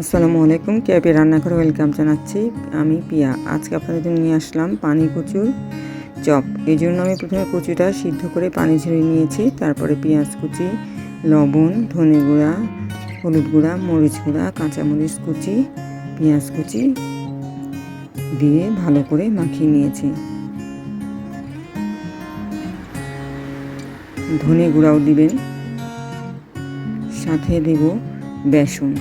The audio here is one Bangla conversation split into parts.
আসসালামু আলাইকুম ক্যাপে রান্নাঘর, ওয়েলকাম জানাচ্ছি আমি পিয়া। আজকে আপনাদের জন্য নিয়ে আসলাম পানি কচুর চপ। এই জন্য আমি প্রথমে কচুটা সিদ্ধ করে পানি ঝরে নিয়েছি, তারপরে পেঁয়াজ কুচি, লবণ, ধনে গুঁড়া, হলুদ গুঁড়া, মরিচ গুঁড়া, কাঁচামরিচ কুচি, পেঁয়াজ কুচি দিয়ে ভালো করে মাখিয়ে নিয়েছি। ধনে গুঁড়াও দিবেন। সাথে দেব বেসন।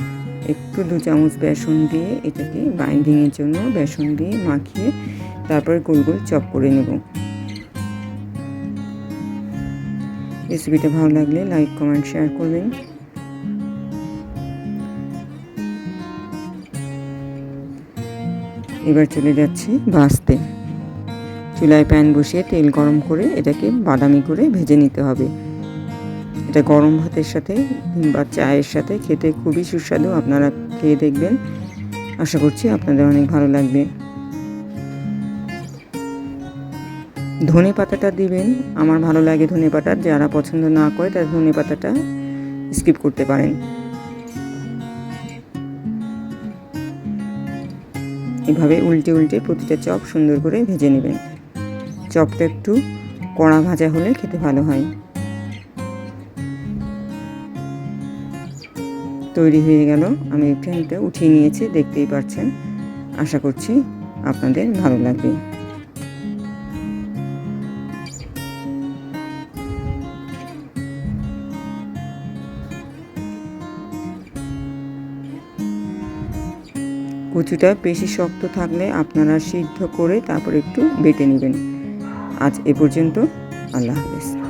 একটু দু চামচ বেসন দিয়ে এটাকে বাইন্ডিংয়ের জন্য বেসন দিয়ে মাখিয়ে তারপর গোল গোল চপ করে নেব। রেসিপিটা ভালো লাগলে লাইক কমেন্ট শেয়ার করবেন। এবার চলে যাচ্ছি ভাজতে। চুলায় প্যান বসিয়ে তেল গরম করে এটাকে বাদামি করে ভেজে নিতে হবে। এটা গরম ভাতের সাথে বা চায়ের সাথে খেতে খুবই সুস্বাদু আপনারা খেয়ে দেখবেন। আশা করছি আপনাদের অনেক ভালো লাগবে। ধনে পাতাটা দিবেন। আমার ভালো লাগে ধনে পাতা। যারা পছন্দ না করে তারা ধনে পাতাটা স্কিপ করতে পারেন। এভাবে উল্টে উল্টে প্রতিটা চপ সুন্দর করে ভেজে নেবেন। চপটা একটু কড়া ভাজা হলে খেতে ভালো হয়। তৈরি হয়ে গেল। আমি ফ্যানটা উঠিয়ে নিয়েছি, দেখতেই পাচ্ছেন। আশা করছি আপনাদের ভালো লাগবে। কচুটা বেশি শক্ত থাকলে আপনারা সিদ্ধ করে তারপর একটু বেটে নেবেন। আজ এ পর্যন্ত। আল্লাহ হাফেজ।